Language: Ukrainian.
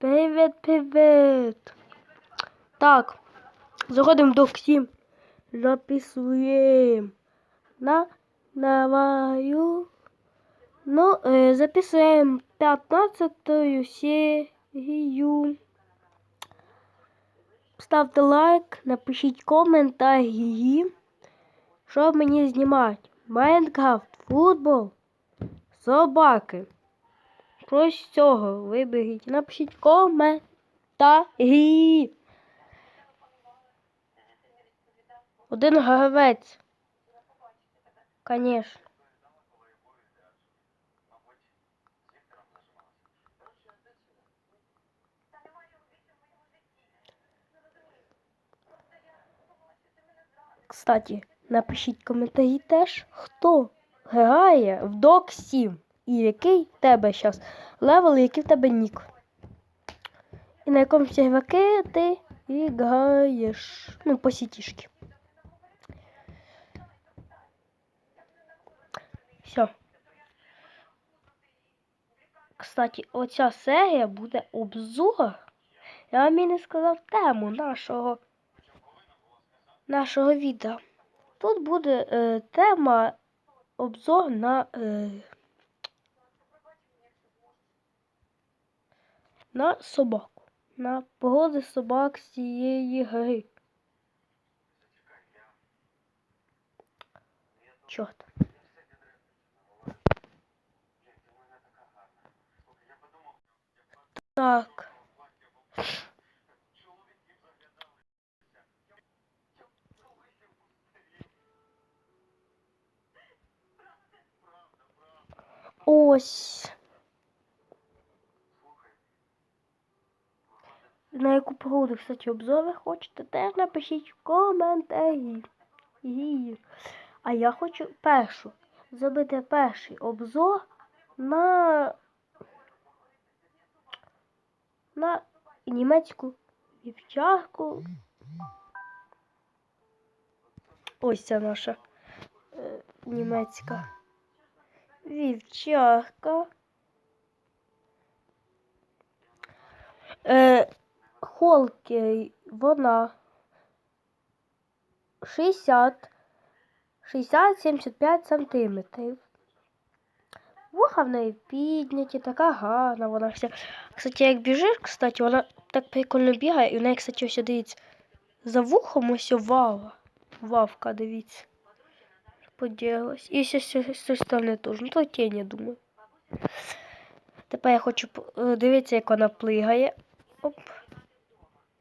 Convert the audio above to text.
Привіт, привіт. Так, заходимо до Ксім. Записуємо. На даваю. Ну, е, записуємо 15 серію. Ставте лайк, напишіть коментарі, що мені знімати. Майнкрафт, футбол, собаки. Щось цього виберіть. Напишіть коментарі. Один гравець. Конечно. Кстати, напишіть коментарі теж, хто грає в Dog 7 і який в тебе зараз левел, і який в тебе нік. І на якому серваки ти граєш. Ну, по сітішки. Все. Кстати, оця серія буде обзор. Я вам і не сказав тему нашого, нашого відео. Тут буде е, тема обзор на, е, на собаку. На породи собак з цієї гри. Чорт. Так. Ось. На яку погоду, кстати, обзори хочете, теж напишіть в коментарі. А я хочу першу. Зробити перший обзор на на німецьку вівчарку. Ось ця наша е, німецька вівчарка. Е, Холки вона 60 60-75 сантиметрів. Вуха в неї підняті, така гарна вона вся. Кстати, як біжиш, кстати, вона так прикольно бігає, і в неї, кстати, ось дивіться, за вухом ось вава. Вавка, дивіться. Поділась. І ще цієї сторони теж. Ну, то тінь, я думаю. Тепер я хочу е, дивитися, як вона плигає. Оп.